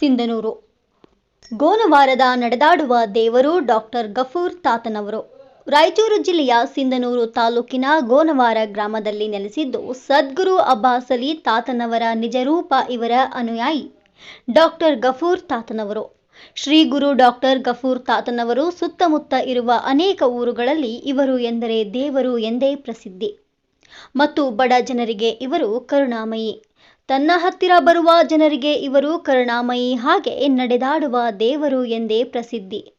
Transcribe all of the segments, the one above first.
ಸಿಂಧನೂರು. ಗೋನವಾರದ ನಡೆದಾಡುವ ದೇವರು ಡಾಕ್ಟರ್ ಗಫೂರ್ ತಾತನವರು. ರಾಯಚೂರು ಜಿಲ್ಲೆಯ ಸಿಂಧನೂರು ತಾಲೂಕಿನ ಗೋನವಾರ ಗ್ರಾಮದಲ್ಲಿ ನೆಲೆಸಿದ್ದು, ಸದ್ಗುರು ಅಬ್ಬಾಸ್ ಅಲಿ ತಾತನವರ ನಿಜರೂಪ ಇವರ ಅನುಯಾಯಿ ಡಾಕ್ಟರ್ ಗಫೂರ್ ತಾತನವರು. ಶ್ರೀ ಗುರು ಡಾಕ್ಟರ್ ಗಫೂರ್ ತಾತನವರು ಸುತ್ತಮುತ್ತ ಇರುವ ಅನೇಕ ಊರುಗಳಲ್ಲಿ ಇವರು ಎಂದರೆ ದೇವರು ಎಂದೇ ಪ್ರಸಿದ್ಧಿ. ಮತ್ತು ಬಡ ಜನರಿಗೆ ಇವರು ಕರುಣಾಮಯಿ. ತನ್ನ ಹತ್ತಿರ ಬರುವ ಜನರಿಗೆ ಇವರು ಕರುಣಾಮಯಿ ಹಾಗೆ ನಡೆದಾಡುವ ದೇವರು ಎಂದೇ ಪ್ರಸಿದ್ಧಿ.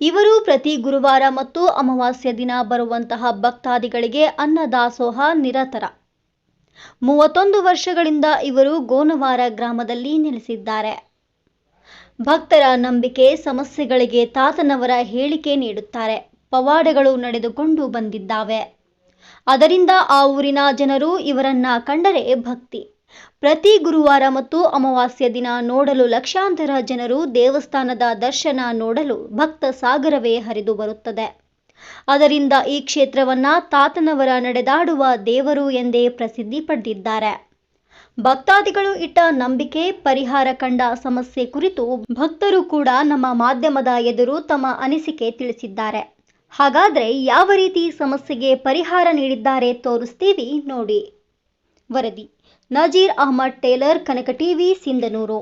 ಇವರು ಪ್ರತಿ ಗುರುವಾರ ಮತ್ತು ಅಮಾವಾಸ್ಯ ದಿನ ಬರುವಂತಹ ಭಕ್ತಾದಿಗಳಿಗೆ ಅನ್ನದಾಸೋಹ ನಿರತರ. ಮೂವತ್ತೊಂದು ವರ್ಷಗಳಿಂದ ಇವರು ಗೋನವಾರ ಗ್ರಾಮದಲ್ಲಿ ನೆಲೆಸಿದ್ದಾರೆ. ಭಕ್ತರ ನಂಬಿಕೆ, ಸಮಸ್ಯೆಗಳಿಗೆ ತಾತನವರ ಹೇಳಿಕೆ ನೀಡುತ್ತಾರೆ. ಪವಾಡಗಳು ನಡೆದುಕೊಂಡು ಬಂದಿದ್ದಾವೆ. ಅದರಿಂದ ಆ ಊರಿನ ಜನರು ಇವರನ್ನ ಕಂಡರೆ ಭಕ್ತಿ. ಪ್ರತಿ ಗುರುವಾರ ಮತ್ತು ಅಮಾವಾಸ್ಯ ದಿನ ನೋಡಲು ಲಕ್ಷಾಂತರ ಜನರು ದೇವಸ್ಥಾನದ ದರ್ಶನ ನೋಡಲು ಭಕ್ತ ಸಾಗರವೇ ಹರಿದು ಬರುತ್ತದೆ. ಅದರಿಂದ ಈ ಕ್ಷೇತ್ರವನ್ನ ತಾತನವರ ನಡೆದಾಡುವ ದೇವರು ಎಂದೇ ಪ್ರಸಿದ್ಧಿ ಪಡೆದಿದ್ದಾರೆ. ಭಕ್ತಾದಿಗಳು ಇಟ್ಟ ನಂಬಿಕೆ, ಪರಿಹಾರ ಕಂಡ ಸಮಸ್ಯೆ ಕುರಿತು ಭಕ್ತರು ಕೂಡ ನಮ್ಮ ಮಾಧ್ಯಮದ ಎದುರು ತಮ್ಮ ಅನಿಸಿಕೆ ತಿಳಿಸಿದ್ದಾರೆ. ಹಾಗಾದ್ರೆ ಯಾವ ರೀತಿ ಸಮಸ್ಯೆಗೆ ಪರಿಹಾರ ನೀಡಿದ್ದಾರೆ ತೋರಿಸ್ತೀವಿ ನೋಡಿ. ವರದಿ. Nazir Ahmad tailor Kanaka TV Sindhanur.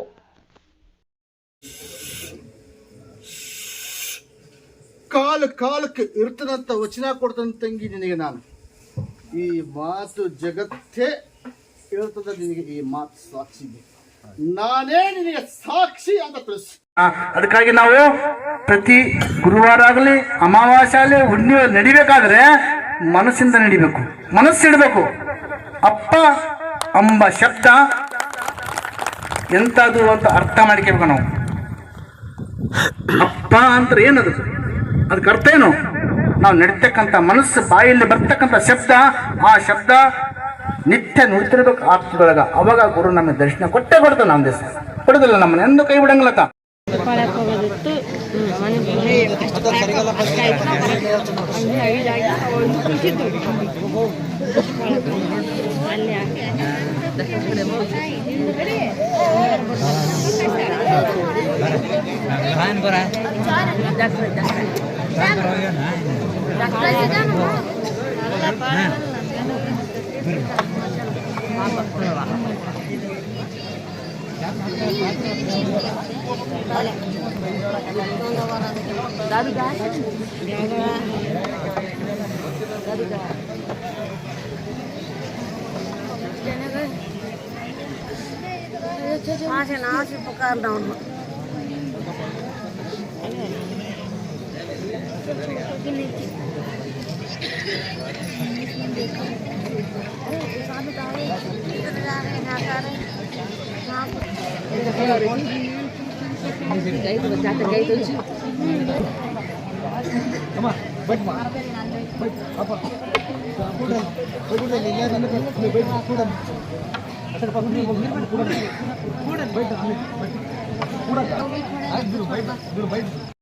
ಕಾಲ ಕಾಲಕ್ಕೆ ಇರ್ತದಂತ ವಚನ ಕೊಡ್ತಂತ ತಂಗಿ ನಿನಗೆ ನಾನು. ಈ ಮಾತು ಜಗತ್ತೇ ಹೇಳ್ತದ ನಿನಗೆ ಈ ಮಾತು ಸಾಕ್ಷಿ. ನಾನೇ ನಿನಗೆ ಸಾಕ್ಷಿ ಅಂತ ತಿಳಿಸ್. ಅದಕ್ಕಾಗಿ ನಾವು ಪ್ರತಿ ಗುರುವಾರ ಆಗಲಿ ಅಮಾವಾಸ್ಯ ಆಗಲಿ ಹುಣ್ಣಿಮೆ ನಡಿಬೇಕಾದ್ರೆ ಮನಸ್ಸಿಂದ ನಡಿಬೇಕು. ಮನಸ್ಸಿಡಬೇಕು. ಅಪ್ಪ ಎಂಬ ಶಬ್ದ ಎಂಥದ್ದು ಅಂತ ಅರ್ಥ ಮಾಡ್ಕೋಬೇಕು ನಾವು. ಅಪ್ಪ ಅಂತ ಏನದು? ಅದಕ್ಕೆ ಅರ್ಥ ಏನು? ನಾವು ನಡಿತಕ್ಕಂಥ ಮನಸ್ಸು, ಬಾಯಲ್ಲಿ ಬರ್ತಕ್ಕಂಥ ಶಬ್ದ, ಆ ಶಬ್ದ ನಿತ್ಯ ನುಡಿತಿರ್ಬೇಕು ಆತ್ಮದೊಳಗ. ಅವಾಗ ಗುರು ನಮಗೆ ದರ್ಶನ ಕೊಟ್ಟೆ ಕೊಡ್ತಾನೆ ನಮ್ಮ ದಿವಸ ಕೊಡೋದಿಲ್ಲ ನಮ್ಮನ್ನ, ಎಂದು ಕೈ ಬಿಡಂಗಿಲ್ಲತ್ತ দেখা করে বলছি দাদু দাদু ಅಷ್ಟ ಆಯ್ತು ಹಂಗೆ ಐದಾಗಿ ಒಂದು ಕುಂತಿದ್ದು ಕೂಡ ಬೈಟ್ ಕೂಡ ಬೈಟ್ ಬೈಟ್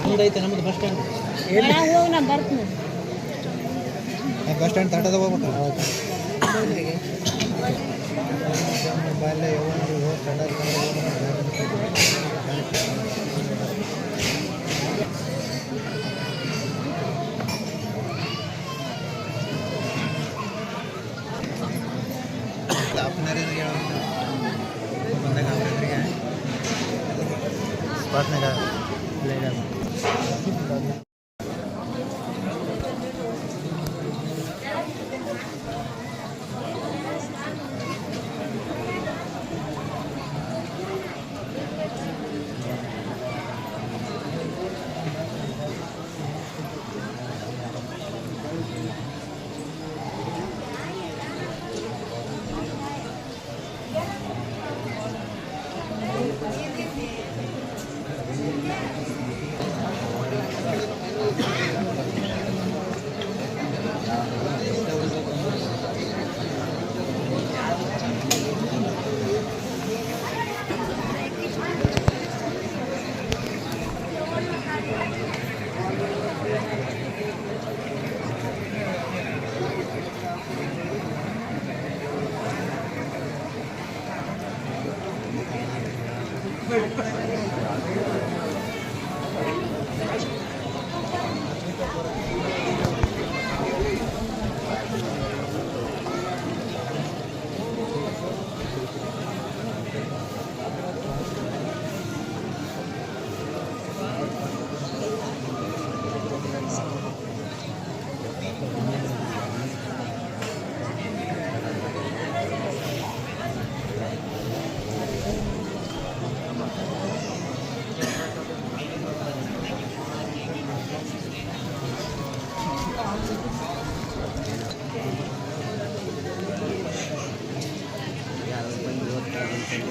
ನಮ್ದೈತೆ ನಮ್ದು ಬಸ್ ಸ್ಟ್ಯಾಂಡ್ ಹೋಗಿ ನಾನು ಬರ್ತೀನಿ ಬಸ್ ಸ್ಟ್ಯಾಂಡ್ ತಟದ ಹೋಗ್ಬೇಕಲ್ಲ ಮೊಬೈಲ್ ಯೌವನರು बैठने का लेगा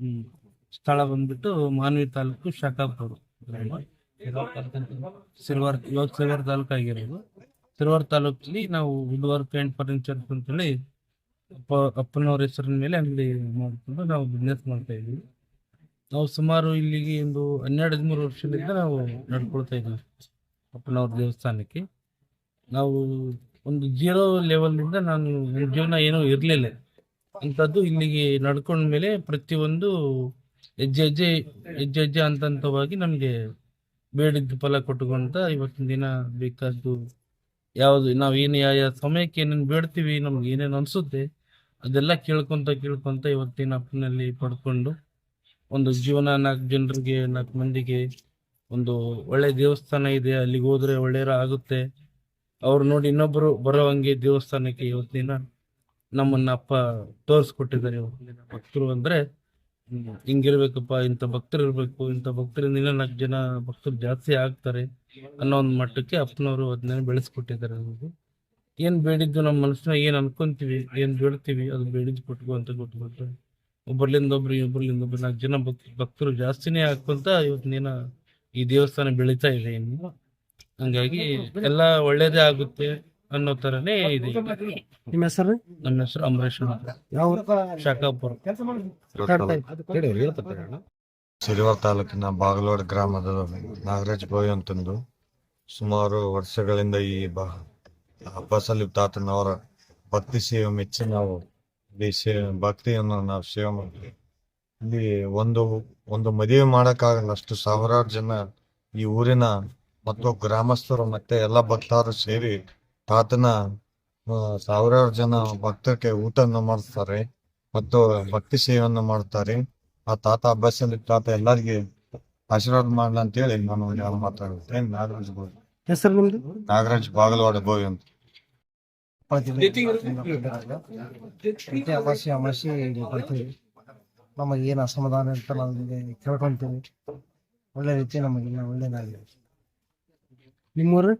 ಹ್ಮ್. ಸ್ಥಳ ಬಂದ್ಬಿಟ್ಟು ಮಾನ್ವಿ ತಾಲೂಕು ಶಾಖಾಪುರ. ಸಿಲ್ವರ್, ಇವಾಗ ಸಿಲ್ವರ್ ತಾಲೂಕು ಆಗಿರೋದು. ಸಿಲ್ವರ್ ತಾಲೂಕಲ್ಲಿ ನಾವು ಬುಧವಾರ ಪೇಂಟ್ ಫರ್ನಿಚರ್ ಅಂತೇಳಿ ಅಪ್ಪ, ಅಪ್ಪನವ್ರ ಹೆಸರಿನ ಮೇಲೆ ಅಲ್ಲಿ ಮಾಡಿಕೊಂಡು ನಾವು ಬಿಸ್ನೆಸ್ ಮಾಡ್ತಾ ಇದ್ವಿ. ನಾವು ಸುಮಾರು ಇಲ್ಲಿಗೆ ಒಂದು ಹನ್ನೆರಡು, ಹದಿಮೂರು ವರ್ಷದಿಂದ ನಾವು ನಡ್ಕೊಳ್ತಾ ಇದ್ವಿ ಅಪ್ಪನವ್ರ ದೇವಸ್ಥಾನಕ್ಕೆ. ನಾವು ಒಂದು ಜೀರೋ ಲೆವೆಲ್ನಿಂದ ನಾನು ಜೀವನ ಏನೂ ಇರಲಿಲ್ಲ. ಅಂಥದ್ದು ಇಲ್ಲಿಗೆ ನಡ್ಕೊಂಡ ಮೇಲೆ ಪ್ರತಿಯೊಂದು ಹೆಜ್ಜೆ ಹೆಜ್ಜೆ ಹೆಜ್ಜೆ ಹೆಜ್ಜೆ ಹಂತ ಹಂತವಾಗಿ ನಮಗೆ ಬೇಡಿದ್ದು ಫಲ ಕೊಟ್ಟುಕೊಂತ ಇವತ್ತಿನ ದಿನ ಬೇಕಾದ್ದು ಯಾವುದು, ನಾವು ಏನು ಯಾವ ಯಾವ ಸಮಯಕ್ಕೆ ಏನೇನು ಬೇಡ್ತೀವಿ, ನಮ್ಗೆ ಏನೇನು ಅನಿಸುತ್ತೆ, ಅದೆಲ್ಲ ಕೇಳ್ಕೊಂತ ಕೇಳ್ಕೊಂತ ಇವತ್ತಿನ ಅಪ್ಪನಲ್ಲಿ ಪಡ್ಕೊಂಡು ಒಂದು ಜೀವನ ನಾಲ್ಕು ಜನರಿಗೆ, ನಾಲ್ಕು ಮಂದಿಗೆ ಒಂದು ಒಳ್ಳೆ ದೇವಸ್ಥಾನ ಇದೆ, ಅಲ್ಲಿಗೆ ಹೋದ್ರೆ ಒಳ್ಳೆಯ ಆಗುತ್ತೆ ಅವ್ರು ನೋಡಿ ಇನ್ನೊಬ್ರು ಬರೋ ಹಂಗೆ ದೇವಸ್ಥಾನಕ್ಕೆ ಇವತ್ತಿನ ನಮ್ಮನ್ನ ಅಪ್ಪ ತೋರಿಸ್ಕೊಟ್ಟಿದ್ದಾರೆ. ಭಕ್ತರು ಅಂದ್ರೆ ಹಿಂಗಿರ್ಬೇಕಪ್ಪ, ಇಂಥ ಭಕ್ತರು ಇರ್ಬೇಕು, ಇಂಥ ಭಕ್ತರಿಂದ ನಾಲ್ಕು ಜನ ಭಕ್ತರು ಜಾಸ್ತಿ ಆಗ್ತಾರೆ ಅನ್ನೋ ಒಂದು ಮಟ್ಟಕ್ಕೆ ಅಪ್ಪನವರು ಅದನ್ನ ಬೆಳೆಸ್ಕೊಟ್ಟಿದ್ದಾರೆ ನಮಗೆ ಏನ್ ಬೇಡಿದ್ದು ನಮ್ಮ ಮನಸ್ಸಿನ, ಏನ್ ಅನ್ಕೊಂತೀವಿ, ಏನ್ ಬೇಡ್ತೀವಿ, ಅದು ಬೇಡಿದ್ ಕೊಟ್ಕೊ ಅಂತ ಗೊತ್ತಾಗುತ್ತೆ ಒಬ್ಬರ್ಲಿಂದ ಒಬ್ರು ಒಬ್ಬರ್ಲಿಂದ ಒಬ್ರು ನಾಲ್ಕು ಜನ ಭಕ್, ಭಕ್ತರು ಜಾಸ್ತಿನೇ ಹಾಕೊಂತ ಇವತ್ತಿನ ಈ ದೇವಸ್ಥಾನ ಬೆಳೀತಾ ಇದೆ ಇನ್ನು. ಹಂಗಾಗಿ ಎಲ್ಲ ಒಳ್ಳೇದೇ ಆಗುತ್ತೆ. ಅನ್ನೋ ತರನೇ ಇದೆ ನಿಮ್ಮ ಹೆಸರು? ನನ್ನ ಹೆಸರು ಅಂಬರೀಶ್ ಯಾವ ಶಾಖಾಪುರ ಸಿರಿವಾರ್ ತಾಲೂಕಿನ ಬಾಗಲೋಡ್ ಗ್ರಾಮದ ನಾಗರಾಜ್ ಬೋಯ್ ಅಂತಂದು ಸುಮಾರು ವರ್ಷಗಳಿಂದ ಈ ಬಸಲಿ ತಾತನ ತಾತನವರ ಭಕ್ತಿ ಸೇವೆ ಮೆಚ್ಚಿ ನಾವು ಇಲ್ಲಿ ಸೇ ಭಕ್ತಿಯನ್ನು ನಾವು ಸೇವೆ ಮಾಡ್ತೀವಿ. ಇಲ್ಲಿ ಒಂದು ಒಂದು ಮದುವೆ ಮಾಡಕ್ಕಾಗಲ್ಲ ಅಷ್ಟು ಸಾವಿರಾರು ಜನ ಈ ಊರಿನ ಮತ್ತು ಗ್ರಾಮಸ್ಥರು ಮತ್ತೆ ಎಲ್ಲ ಭಕ್ತರು ಸೇರಿ ತಾತನ ಸಾವಿರಾರು ಜನ ಭಕ್ತಕ್ಕೆ ಊಟವನ್ನು ಮಾಡಿಸ್ತಾರೆ ಮತ್ತು ಭಕ್ತಿ ಸೇವೆಯನ್ನು ಮಾಡ್ತಾರೆ. ಆ ತಾತ ಅಭ್ಯಾಸದಲ್ಲಿ ತಾತ ಎಲ್ಲರಿಗೆ ಆಶೀರ್ವಾದ ಮಾಡಲ ಅಂತ ಹೇಳಿ ನಾನು ಯಾರು ಮಾತಾಡುತ್ತೇನೆ. ನಾಗರಾಜ್ ಬೋಯ್ ಹೆಸರು ನಿಮ್ದು? ನಾಗರಾಜ್ ಬಾಗಲವಾಡ ಬೋಯ್ ಅಂತ. ಪ್ರತಿ ಅಮಾಸೆ ಅಮಾಸೆ ಬರ್ತೀವಿ. ನಮಗೆ ಏನು ಅಸಮಾಧಾನ ಅಂತ ನಾವು ಕೇಳ್ಕೊಂತೀವಿ. ಒಳ್ಳೆ ರೀತಿ ನಮಗೆ ಒಳ್ಳೇದಾಗಿದೆ. ನಿಮ್ಮೂರು?